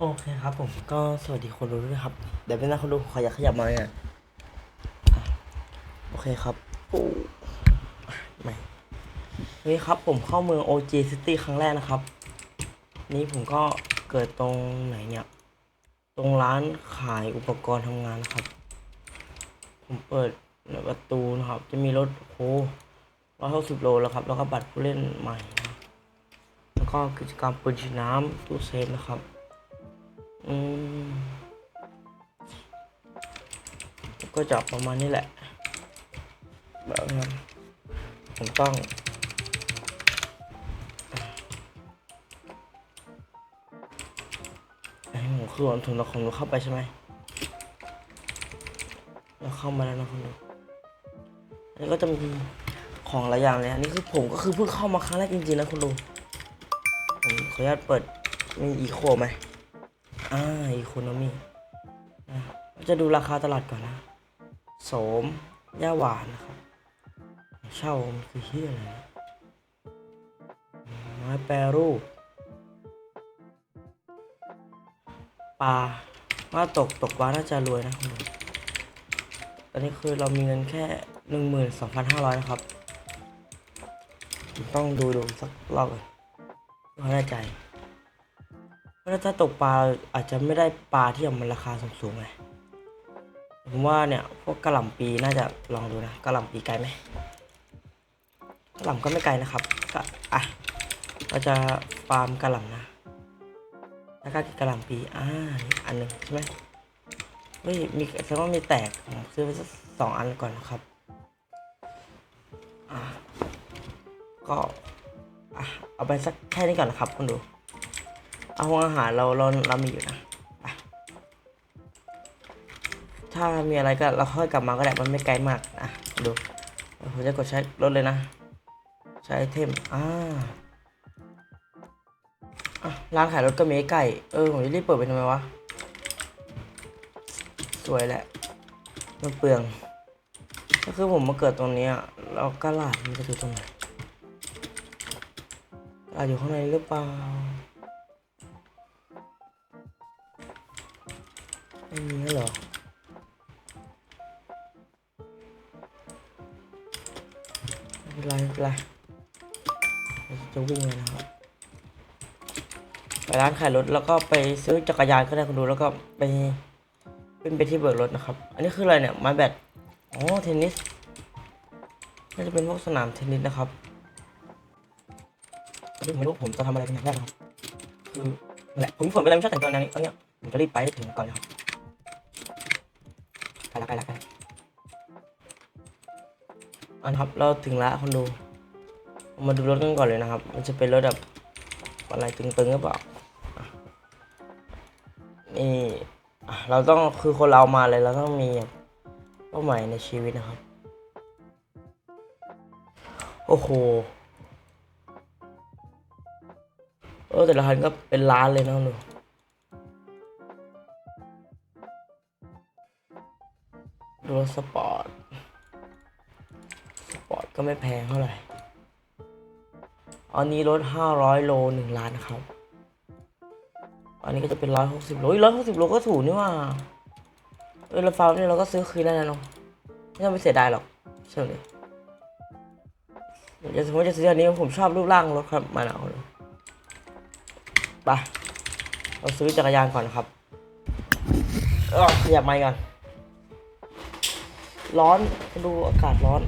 โอเคครับผมก็สวัสดีคนดูด้วยครับ เดี๋ยวเป็นนะคนดูขออยากขยับมาเนี่ยอะโอเคครับปูไม่นี่ครับผมเข้าเมือง OG City ครั้งแรกนะครับ นี่ผมก็เกิดตรงไหนเนี่ย ตรงร้านขายอุปกรณ์ทำงานนะครับ ผมเปิดประตูนะครับ จะมีรถโอ้ร้อยหกสิบโลแล้วครับ แล้วก็บัตรผู้เล่นใหม่นะแล้วก็กิจกรรมปืนฉีดน้ำตู้เซฟนะครับอืม ก็จะประมาณนี้แหละแบบนั้ผมต้องให้ผมคือวันถึงเราของเราเข้าไปใช่ไหมเราเข้ามาแล้วนะคุณดูอันนี้ก็จะมีของหลายอย่างเลยอันนี้คือผมก็คือเพิ่งเข้ามาครั้งแรกจริงๆนะคุณดูผมขออนุญาตเปิดมีอีโคไหม อ่าอีโคโนมีนะจะดูราคาตลาดก่อนนะโสมย่าหวานนะครับเช่ามันคือเฮียอะไรไม้แปรรูปปลาว่าตกตกปลาน่าจะรวยนะคุณผู้ชมตอนนี้คือเรามีเงินแค่หนึ่งหมื่นสองพันห้าร้อยนะครับ ต้องดูดูสักรอบก่อนเพื่อให้แน่ใจ เพราะถ้าตกปลาอาจจะไม่ได้ปลาที่มันราคาสูงๆไงผมว่าเนี่ยพวกกระหล่ำปีน่าจะลองดูนะกระหล่ำปีไกลไหมกระหล่ำก็ไม่ไกลนะครับก็อะเราจะฟาร์มกระหล่ำนะแล้วก็กระหล่ำปีอ่าอันหนึ่งใช่ไหมเฮ้ยมีแสดงว่ามีแตกผมซื้อไปสักสองอันก่อนนะครับอะก็อะเอาไปสักแค่นี้ก่อนนะครับคุณดู เอาห้องอาหารเราเราเรามีอยู่นะไปถ้ามีอะไรก็เราค่อยกลับมาก็ได้มันไม่ไกลมากอะดูผมจะกดใช้รถเลยนะ ใช้ไอเทมอ่าร้านขายรถก็มีใกล้เออผมจะรีบเปิดไปทำไมวะสวยแหละมันเปลืองก็คือผมมาเกิดตรงนี้ยแล้วกระลาดมันจะอยู่ตรงไหนกระลาอยู่ข้างในหรือเปล่า ไม่มีแล้วเหรอไม่เป็นไรไม่เป็นไรจะวิ่งเลยนะครับไปร้านขายรถแล้วก็ไปซื้อจักรยานก็ได้คุณดูแล้วก็ไปเป็นไปที่เบิกรถนะครับ อันนี้คืออะไรเนี่ยไม้แบตอ๋อเทนนิสน่าจะเป็นพวกสนามเทนนิสนะครับไม่รู้ผมจะทำอะไรเป็นอย่างแรกนะครับคือแหละผมฝนไปแล้วไม่ชอบแต่งตัวแนวนี้ตอนเนี้ยผมจะรีบไปถึงก่อนนะครับ อันครับเราถึงละคนดู มาดูรถกันก่อนเลยนะครับ มันจะเป็นรถแบบอะไรตึงๆหรือเปล่านี่เราต้องคือคนเรามาเลยเราต้องมีเป้าหมายในชีวิตนะครับ โอ้โหเออแต่ละคันก็เป็นล้านเลยนะคุณดูดูสปอร์ต ก็ไม่แพงเท่าไหร่ อันนี้รถ500 โล 1 ล้านครับ อันนี้ก็จะเป็น 160 โลร้อยหกสิบโลก็ถูกนี่หว่าเออเราฟาร์มนี่เราก็ซื้อคืนได้แล้วเนาะไม่ต้องไปเสียดายหรอกเชื่อเลยเดี๋ยวสมมติจะซื้ออันนี้ผมชอบรูปร่างรถครับมาหนาวเลยไปเราซื้อจักรยานก่อนนะครับเออขยับไมค์ก่อน ร้อนดูอากาศร้อน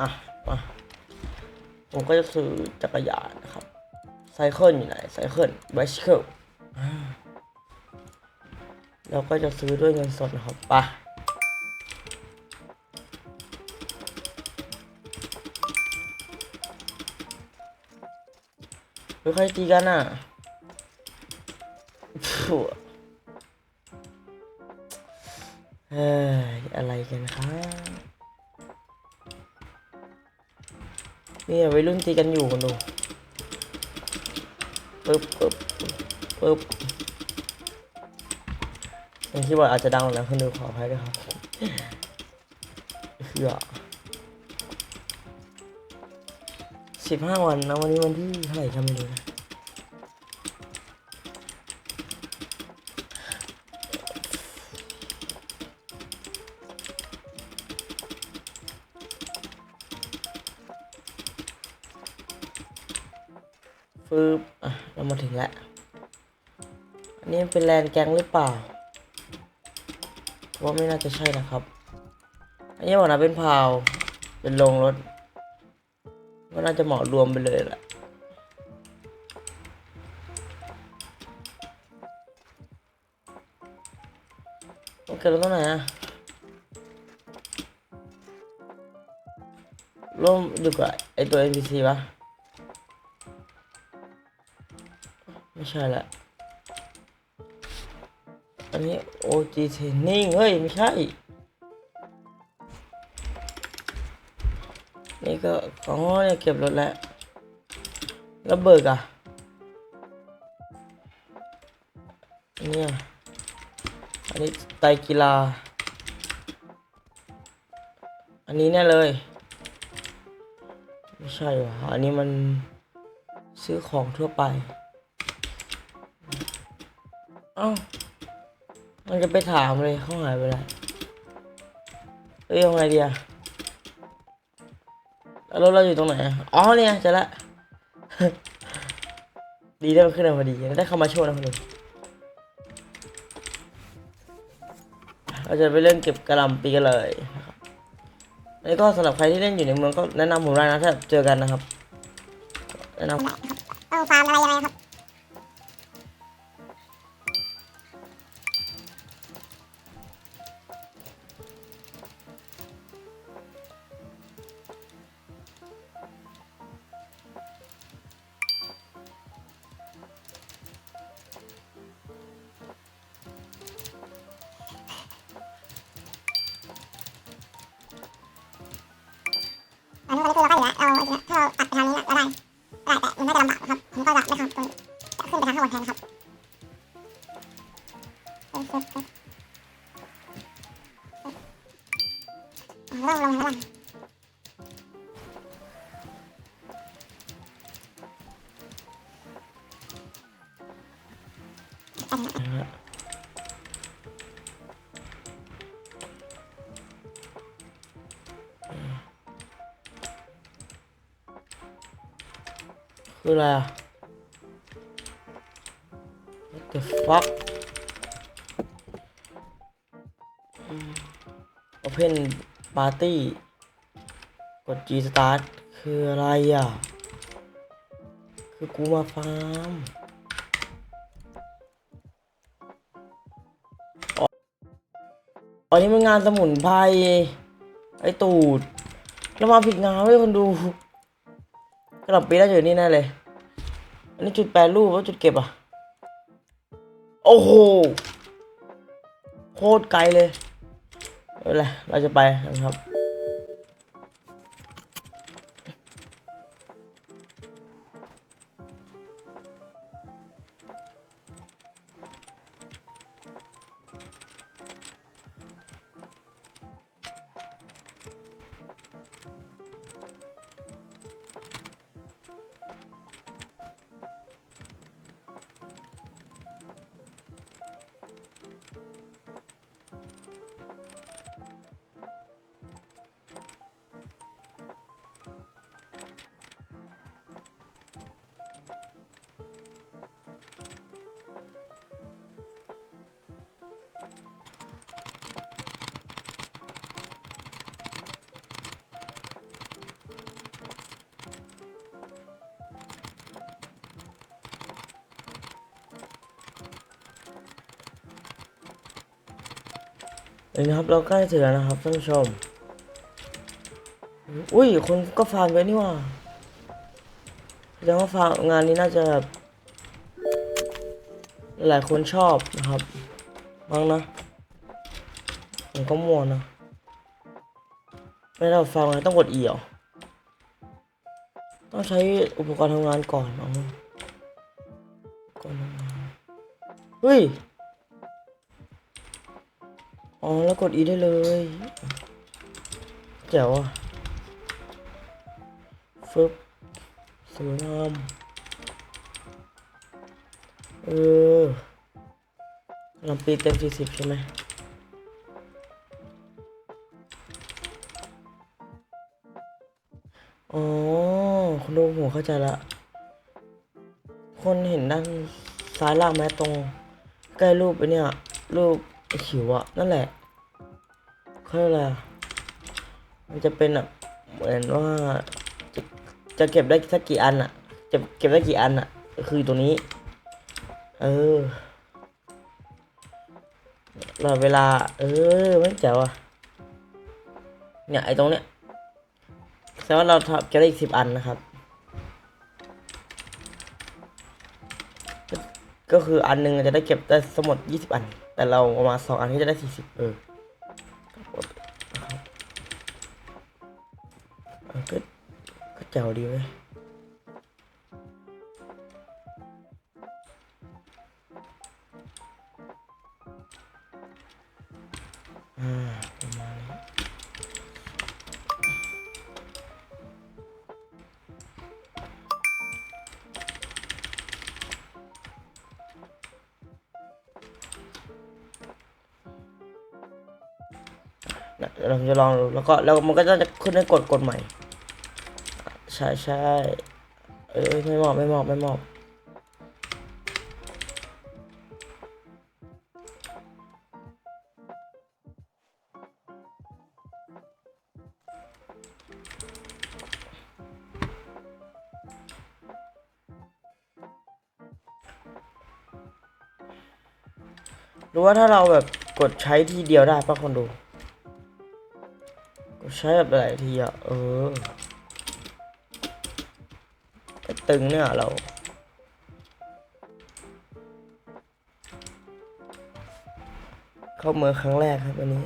อะมาผมก็จะซื้อจักรยานนะครับไซเคิลอยู่ไหนไซเคิลไบซิเคิลเราก็จะซื้อด้วยเงินสดนะครับไปะเฮ้ยใครตีกันอะเฮ้ยอะไรกันครับ นี่วัยรุ่นตีกันอยู่กันดูปึ๊บปึ๊บปึ๊บอย่างที่บอกอาจจะดังหน่อยนะคุณดูขออภัยด้วยครับเพื่อสิบห้าวันนะวันนี้วันที่เท่าไหร่ก็ไม่รู้นะ ฟืบอะเรามาถึงแล้วอันนี้เป็นแลนแกงหรือเปล่าว่าไม่น่าจะใช่นะครับ อันนี้บอกนะเป็นพาวเป็นโรงรถก็น่าจะเหมาะรวมไปเลยแหละโอเคเราต้องไหนอะร่วมอยู่กับไอตัว NPC ปะ ใช่ละ อันนี้ OG Training เฮ้ย ไม่ใช่ นี่ก็อ๋อเนี่ยเก็บรถแล้วแล้วเบิกอะอันเนี่ยอันนี้ไตกีฬา อันนี้แน่เลย ไม่ใช่ว่ะอันนี้มันซื้อของทั่วไป เอ้า มันจะไปถามเลยเขาหายไปแล้วเอ้ยยังไงดีอะแล้วรถเราอยู่ตรงไหน อ๋อเนี่ยเจอละ ดีได้มันขึ้นมาพอดีได้เข้ามาโชว์นะคนดูเราจะไปเล่นเก็บกระลำปีกันเลยนะครับแล้วก็สำหรับใครที่เล่นอยู่ในเมืองก็แนะนำผมได้นะถ้าเจอกันนะครับแนะนำต้องฟาร์มอะไรยังไงครับ ได้แต่มันน่าจะลำบากครับผมก็จะไม่ทำตรงจะขึ้นไปทางข้างบนแทนครับ คืออะไรอะ What the fuck อืม Open Party กด G Start คืออะไรอะ คือกูมาฟาร์มอันนี้มันงานสมุนไพรไอตูด แล้วมาผิดงานเว้ยคนดู กระดับปีน่าจะอยู่นี่แน่เลย อันนี้จุดแปรรูปว่าจุดเก็บอะ โอ้โห โคตรไกลเลยไม่เป็นไรเราจะไปนะครับ เลยนะครับเราใกล้ถึงแล้วนะครับท่านผู้ชม อุ้ยคนก็ฟาร์มเยอะนี่ว่าแสดงว่าฟาร์มงานนี้น่าจะแบบหลายคนชอบนะครับมั้งนะผมก็มัวนะไม่ได้ฟาร์มไงต้องกด E เหรอต้องใช้อุปกรณ์ทำงานก่อนอ๋อก่อนทำงานเฮ้ย อ๋อแล้วกด E ได้เลยแจ๋วอะฟึบสวยงามเออลำปีเต็มสี่สิบใช่ไหมอ๋อคุณดูหัวเข้าใจละ คนเห็นด้านซ้ายล่างไหมตรง ใกล้รูปไอ้เนี่ย รูป ไอ้ขิวอะนั่นแหละเขาเรียกอะไรอะมันจะเป็นแบบเหมือนว่าจะจะเก็บได้สักกี่อันอะจะเก็บได้กี่อันอะคือตัวนี้ เออรอเวลา เออไม่เจ๋วอะเนี่ยไอ้ตรงเนี้ยแสดงว่าเราทำเก็บได้อีกสิบอันนะครับ ก็คืออันหนึงจะได้เก็บได้สมมดยี่สิบอัน แต่เราเอามาสองอันก็จะได้สี่สิบเออก็ก็แจ๋วดีเว้ย เราจะลองดูแล้วก็แล้วมันก็จะขึ้นให้กดกดใหม่ ใช่ใช่เออไม่หมอบไม่หมอบไม่หมอบหรือว่าถ้าเราแบบกดใช้ทีเดียวได้ป่ะคนดู ใช้แบบหลายทีอะ เออไอ้ตึงเนี่ยเราเข้าเมืองครั้งแรกครับวันนี้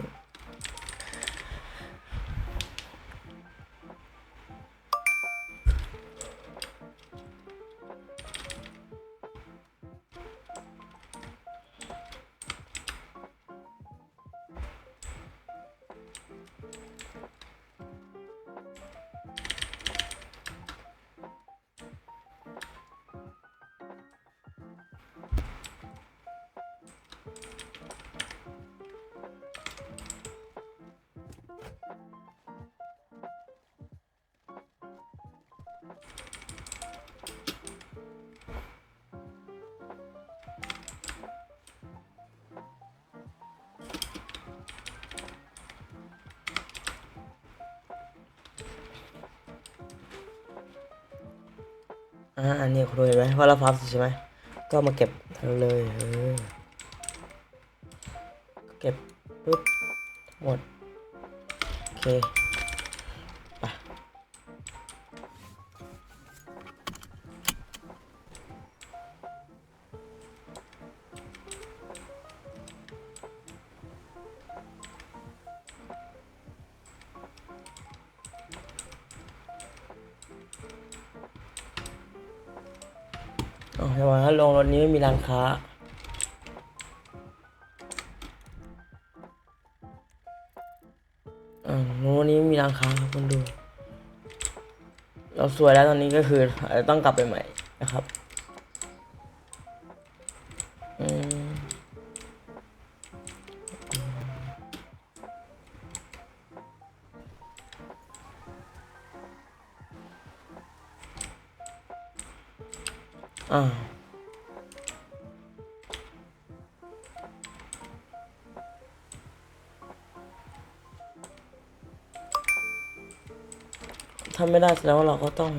อ่าอันนี้คุณดูเห็นไหมว่าเราพับใช่ไหมก็มาเก็บเลยเออเก็บปุ๊บหมดโอเค อ๋อใช่ไหมลงรถนี้ไม่มีร้านค้า อ่าลงรถนี้ไม่มีร้านค้าครับคนดู เราสวยแล้วตอนนี้ก็คืออาจจะต้องกลับไปใหม่นะครับ อ่าถ้าไม่ได้แสดงว่าเราก็ต้อง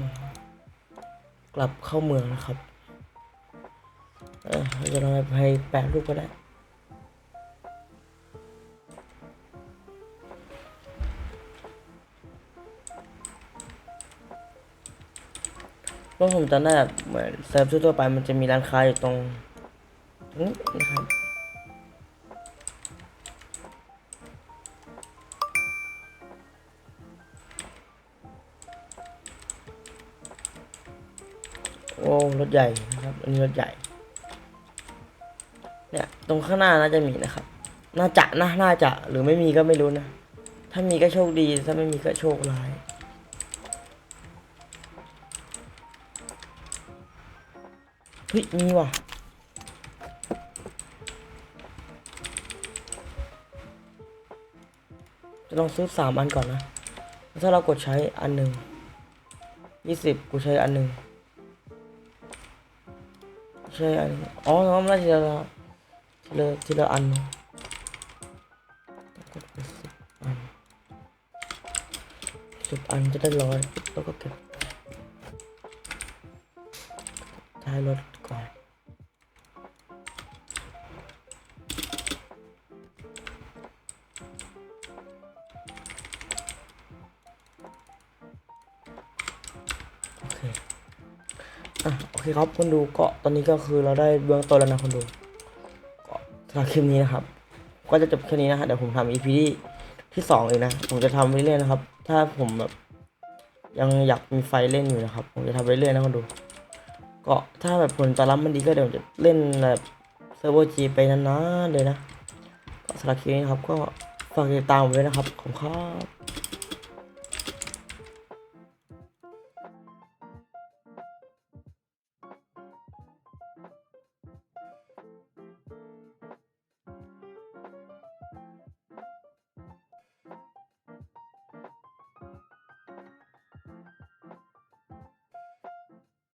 กลับเข้าเมืองนะครับ เออเราจะลองไปแปะรูปก็ได้ ราะผมจำได้แบบเหมือนเซิร์ฟทั่วไปมันจะมีร้านค้าอยู่ตรงตรงนี้นะครับโอ้รถใหญ่นะครับอันนี้รถใหญ่ เนี่ยตรงข้างหน้าน่าจะมีนะครับ น่าจะนะน่าจะหรือไม่มีก็ไม่รู้นะ ถ้ามีก็โชคดี ถ้าไม่มีก็โชคร้าย เฮ้ย มีว่ะ จะลองซื้อสามอันก่อนนะ ถ้าเรากดใช้อันหนึ่งยี่สิบกูใช้อันหนึ่งใช่อันอ๋อน้องไม่ได้ทีละทีละทีละอันกดไปสิบอันสิบอันจะได้ร้อยแล้วก็เก็บท้ายรถ โอเค อะ โอเคครับคนดูก็ตอนนี้ก็คือเราได้เบื้องต้นแล้วนะคนดู ก็สำหรับคลิปนี้นะครับ ก็จะจบแค่นี้นะฮะเดี๋ยวผมทำ EP ที่ที่สองเองนะ ผมจะทำไปเรื่อยๆนะครับ ถ้าผมแบบยังอยากมีไฟเล่นอยู่นะครับ ผมจะทำไปเรื่อยนะคนดู ก็ถ้าแบบผลตอบรับมันดีก็เดี๋ยวจะเล่นแบบเซิร์ฟเวอร์จีไปนานๆเลยนะก็สำหรับคลิปนี้นะครับก็ฝากติดตามผมด้วยนะครับขอบคุณครับ